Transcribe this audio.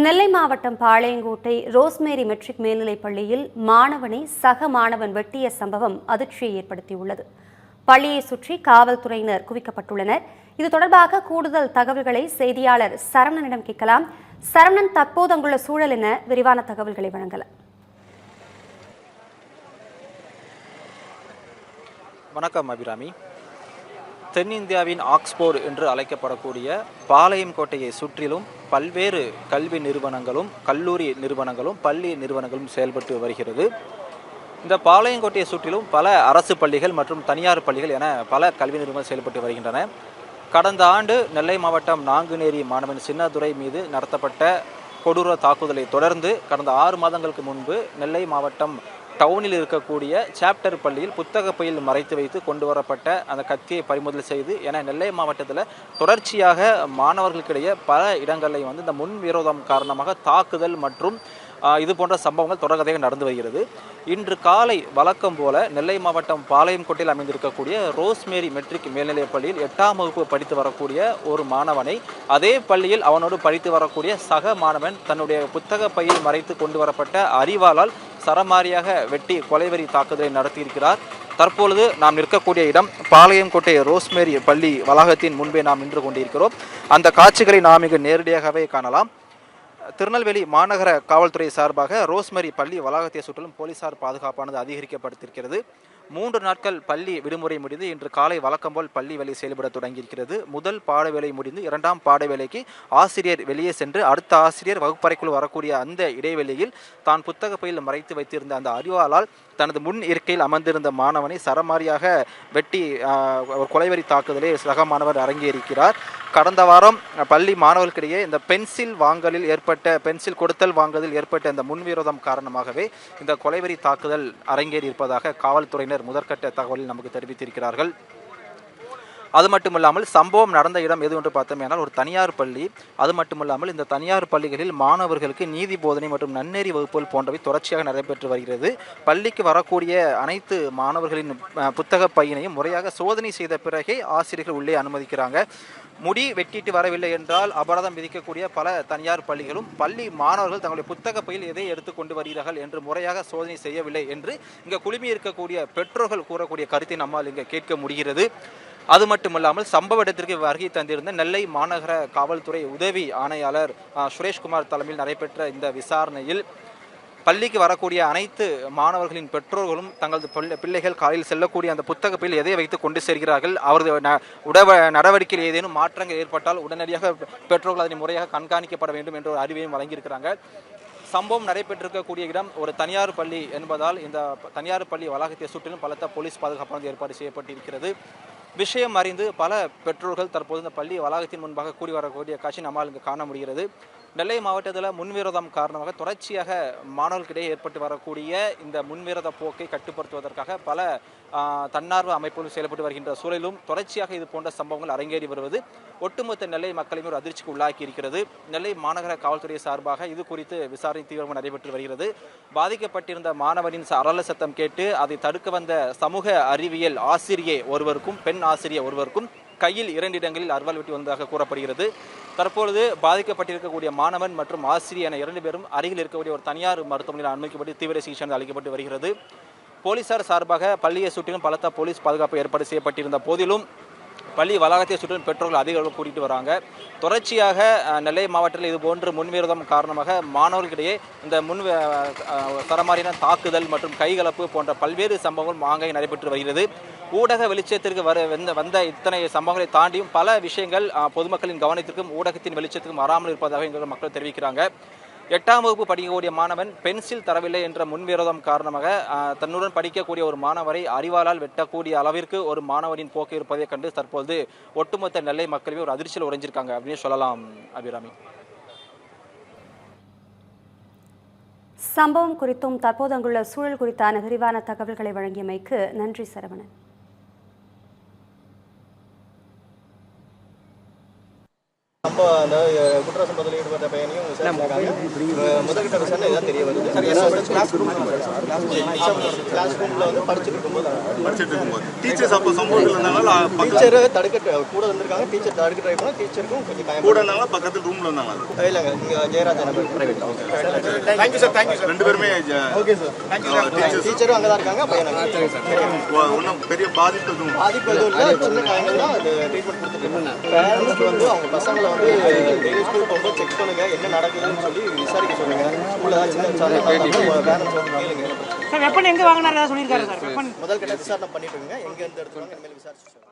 நெல்லை மாவட்டம் Palayamkottai rosemary matric மேல்நிலைப் பள்ளியில் மாணவனை சக மாணவன் வெட்டிய சம்பவம் அதிர்ச்சியை ஏற்படுத்தியுள்ளது. பள்ளியை சுற்றி காவல்துறையினர் குவிக்கப்பட்டுள்ளனர். இது தொடர்பாக கூடுதல் தகவல்களை செய்தியாளர் சரவணனிடம் கேட்கலாம். சரவணன் தற்போது அங்குள்ள சூழல் என விரிவான தகவல்களை வழங்கலாம். வணக்கம் அபிராமி. தென்னிந்தியாவின் ஆக்ஸ்போர்ட் என்று அழைக்கப்படக்கூடிய பாளையம் கோட்டையை சுற்றிலும் பல்வேறு கல்வி நிறுவனங்களும் கல்லூரி நிறுவனங்களும் பள்ளி நிறுவனங்களும் செயல்பட்டு வருகிறது. இந்த பாளையங்கோட்டையை சுற்றிலும் பல அரசு பள்ளிகள் மற்றும் தனியார் பள்ளிகள் என பல கல்வி நிறுவனங்கள் செயல்பட்டு வருகின்றன. கடந்த ஆண்டு நெல்லை மாவட்டம் நாங்குநேரி மாணவன் சின்னதுரை மீது நடத்தப்பட்ட கொடூர தாக்குதலை தொடர்ந்து கடந்த ஆறு மாதங்களுக்கு முன்பு நெல்லை மாவட்டம் டவுனில் இருக்கக்கூடிய சாப்டர் பள்ளியில் புத்தக பையில் மறைத்து வைத்து கொண்டு வரப்பட்ட அந்த கத்தியை பறிமுதல் செய்து என நெல்லை மாவட்டத்தில் தொடர்ச்சியாக மாணவர்களுக்கிடையே பல இடங்களில் வந்து இந்த முன் விரோதம் காரணமாக தாக்குதல் மற்றும் இது போன்ற சம்பவங்கள் தொடர்கதையாக நடந்து வருகிறது. இன்று காலை வழக்கம் போல நெல்லை மாவட்டம் பாளையங்கோட்டையில் அமைந்திருக்கக்கூடிய ரோஸ்மேரி மெட்ரிக் மேல்நிலைப் பள்ளியில் எட்டாம் வகுப்பு படித்து வரக்கூடிய ஒரு மாணவனை அதே பள்ளியில் அவனோடு படித்து வரக்கூடிய சக மாணவன் தன்னுடைய புத்தக பையில் மறைத்து கொண்டு வரப்பட்ட அறிவாளால் சரமாரியாக வெட்டி கொலைவெறி தாக்குதலை நடத்தியிருக்கிறார். தற்பொழுது நாம் நிற்கக்கூடிய இடம் பாளையங்கோட்டை ரோஸ்மேரி பள்ளி வளாகத்தின் முன்பே நாம் நின்று கொண்டிருக்கிறோம். அந்த காட்சிகளை நாம் இங்கு நேரடியாகவே காணலாம். திருநெல்வேலி மாநகர காவல்துறை சார்பாக ரோஸ்மரி பள்ளி வளாகத்தை சுற்றிலும் போலீசார் பாதுகாப்பானது அதிகரிக்கப்பட்டிருக்கிறது. மூன்று நாட்கள் பள்ளி விடுமுறை முடிந்து இன்று காலை வழக்கம் போல் பள்ளி வேலை செயல்பட தொடங்கியிருக்கிறது. முதல் பாட வேலை முடிந்து இரண்டாம் பாட வேலைக்கு ஆசிரியர் வெளியே சென்று அடுத்த ஆசிரியர் வகுப்பறைக்குள் வரக்கூடிய அந்த இடைவெளியில் தான் புத்தக பையில் மறைத்து வைத்திருந்த அந்த அறிவாளால் தனது முன் இருக்கையில் அமர்ந்திருந்த மாணவனை சரமாரியாக வெட்டி ஒரு கொலைவரி தாக்குதலே சக மாணவர் அரங்கேறிக்கிறார். கடந்த வாரம் பள்ளி மாணவர்களிடையே இந்த பென்சில் வாங்கலில் ஏற்பட்ட பென்சில் கொடுத்தல் வாங்குதலில் ஏற்பட்ட இந்த முன்விரோதம் காரணமாகவே இந்த கொலைவெறி தாக்குதல் அரங்கேறி இருப்பதாக காவல்துறையினர் முதற்கட்ட தகவலில் நமக்கு தெரிவித்திருக்கிறார்கள். அது மட்டுமில்லாமல் சம்பவம் நடந்த இடம் எது என்று பார்த்தோமேனால் ஒரு தனியார் பள்ளி. அது மட்டுமில்லாமல் இந்த தனியார் பள்ளிகளில் மாணவர்களுக்கு நீதி போதனை மற்றும் நன்னெறி வகுப்புகள் போன்றவை தொடர்ச்சியாக நடைபெற்று வருகிறது. பள்ளிக்கு வரக்கூடிய அனைத்து மாணவர்களின் புத்தக பையனையும் முறையாக சோதனை செய்த பிறகே ஆசிரியர்கள் உள்ளே அனுமதிக்கிறாங்க. முடி வெட்டிட்டு வரவில்லை என்றால் அபராதம் விதிக்கக்கூடிய பல தனியார் பள்ளிகளும் பள்ளி மாணவர்கள் தங்களுடைய புத்தக பையில் எதை எடுத்து கொண்டு வருகிறார்கள் என்று முறையாக சோதனை செய்யவில்லை என்று இங்கே குழுமி இருக்கக்கூடிய பெற்றோர்கள் கூறக்கூடிய கருத்தை நம்மால் இங்கே கேட்க முடிகிறது. அது மட்டுமல்லாமல் சம்பவ இடத்திற்கு வருகை தந்திருந்த நெல்லை மாநகர காவல்துறை உதவி ஆணையாளர் சுரேஷ்குமார் தலைமையில் நடைபெற்ற இந்த விசாரணையில் பள்ளிக்கு வரக்கூடிய அனைத்து மாணவர்களின் பெற்றோர்களும் தங்களது பிள்ளை- பிள்ளைகள் காலையில் செல்லக்கூடிய அந்த புத்தக பையில் எதை வைத்து கொண்டு செல்கிறார்கள் அவரது ந- உடவ நடவடிக்கையில் ஏதேனும் மாற்றங்கள் ஏற்பட்டால் உடனடியாக பெற்றோர்கள் அதனை முறையாக கண்காணிக்கப்பட வேண்டும் என்ற ஒரு அறிவையும் வழங்கியிருக்கிறாங்க. சம்பவம் நடைபெற்றிருக்கக்கூடிய இடம் ஒரு தனியார் பள்ளி என்பதால் இந்த தனியார் பள்ளி வளாகத்தை சுற்றிலும் பலத்த போலீஸ் பாதுகாப்பானது ஏற்பாடு செய்யப்பட்டிருக்கிறது. விஷயம் அறிந்து பல பெற்றோர்கள் தற்போது இந்த பள்ளி வளாகத்தின் முன்பாக கூடி வரக்கூடிய காட்சி நம்மால் இங்கு காண முடிகிறது. நெல்லை மாவட்டத்தில் முன்விரோதம் காரணமாக தொடர்ச்சியாக மாணவர்களிடையே ஏற்பட்டு வரக்கூடிய இந்த முன்விரோத போக்கை கட்டுப்படுத்துவதற்காக பல தன்னார்வ அமைப்புகள் செயல்பட்டு வருகின்ற சூழலிலும் தொடர்ச்சியாக இது போன்ற சம்பவங்கள் அரங்கேறி வருவது ஒட்டுமொத்த நெல்லை மக்களையும் ஒரு அதிர்ச்சிக்கு உள்ளாக்கி இருக்கிறது. நெல்லை மாநகர காவல்துறை சார்பாக இது குறித்து விசாரணை தீவிரமாக நடைபெற்று வருகிறது. பாதிக்கப்பட்டிருந்த மாணவனின் அரள சத்தம் கேட்டு அதை தடுக்க வந்த சமூக அறிவியல் ஆசிரியை ஒருவருக்கும் பெண் ஆசிரியர் ஒருவருக்கும் கையில் இரண்டு இடங்களில் அர்வால் வெட்டி வந்ததாக கூறப்படுகிறது. தற்பொழுது பாதிக்கப்பட்டிருக்கக்கூடிய மாணவன் மற்றும் ஆசிரியர் என இரண்டு பேரும் அருகில் இருக்கக்கூடிய ஒரு தனியார் மருத்துவமனையில் அனுமதிக்கப்பட்டு தீவிர சிகிச்சை அளிக்கப்பட்டு வருகிறது. போலீசார் சார்பாக பள்ளியை சுற்றிலும் பலத்த போலீஸ் பாதுகாப்பு ஏற்பாடு செய்யப்பட்டிருந்த போதிலும் பள்ளி வளாகத்தை சுற்றிலும் பெற்றோர்கள் அதிக அளவு கூட்டிகிட்டு வராங்க. தொடர்ச்சியாக நெல்லை மாவட்டத்தில் இது போன்று முன்விரோதம் காரணமாக மாணவர்களிடையே இந்த முன் தரமாரியான தரமாறின தாக்குதல் மற்றும் கைகலப்பு போன்ற பல்வேறு சம்பவங்கள் மாங்காய் நடைபெற்று வருகிறது. ஊடக வெளிச்சத்திற்கு வர வந்த வந்த இத்தனை சம்பவங்களை தாண்டியும் பல விஷயங்கள் பொதுமக்களின் கவனத்திற்கும் ஊடகத்தின் வெளிச்சத்துக்கும் வராமல் இருப்பதாக எங்கள் மக்கள் தெரிவிக்கிறாங்க. எட்டாம் வகுப்பு படிக்கக்கூடிய மாணவன் பென்சில் தரவில்லை என்ற முன்விரோதம் காரணமாக தன்னுடன் படிக்கக்கூடிய ஒரு மாணவரை அறிவாளால் வெட்டக்கூடிய அளவிற்கு ஒரு மாணவனின் போக்கு இருப்பதை கண்டு தற்போது ஒட்டுமொத்த நெல்லை மக்களுமே ஒரு அதிர்ச்சியில் உறைஞ்சிருக்காங்க அப்படின்னு சொல்லலாம் அபிராமி. சம்பவம் குறித்தும் தற்போது அங்குள்ள சூழல் குறித்தான விரிவான தகவல்களை வழங்கியமைக்கு நன்றி சரவணன். இப்போ அந்த குற்ற சம்பவத்தில் ஈடுபட்ட பையனையும் முதல்கட்ட விசாரணை இதான் தெரிய வருது. கிளாஸ் கிளாஸ் ரூம்ல வந்து படிச்சுட்டு இருக்கும்போது படிச்சுட்டு இருக்கும்போது. டீச்சர்ஸ் அப்போ சம்பவத்தில் இருந்தாங்களா பக்கத்து டீச்சர் தடுக்க கூட வந்திருக்காங்க டீச்சர் தடுக்க ட்ரை பண்ணா டீச்சருக்கும் கொஞ்சம் பயம் கூட இருந்தாங்களா பக்கத்து ரூம்ல இருந்தாங்களா? இல்லைங்க இங்க Jayaraj Nagar private thank you sir thank you sir ரெண்டு பேருமே ஓகே சார் டீச்சர்ஸ் டீச்சரும் அங்கே தான் இருக்காங்க பையன் ஒன்றும் பெரிய பாதிப்பு எதுவும் பாதிப்பு எதுவும் இல்லை. சின்ன காயங்கள் தான் அது ட்ரீட்மெண்ட் கொடுத்துட்டு பேரண்ட்ஸ் வந்து அவங்க பசங்களை வந்து செக் பண்ணுங்க என்ன நடக்குதுன்னு சொல்லி விசாரிக்க சொல்லுங்க. ஸ்கூலில் கேளுங்க சார் வெப்பன் எங்க வாங்கினாரு? சொல்லியிருக்காரு சார்? முதல் கட்ட விசாரணை பண்ணிட்டு இருங்க. எங்க இருந்து எடுத்துருவாங்க இனிமேல் விசாரிச்சு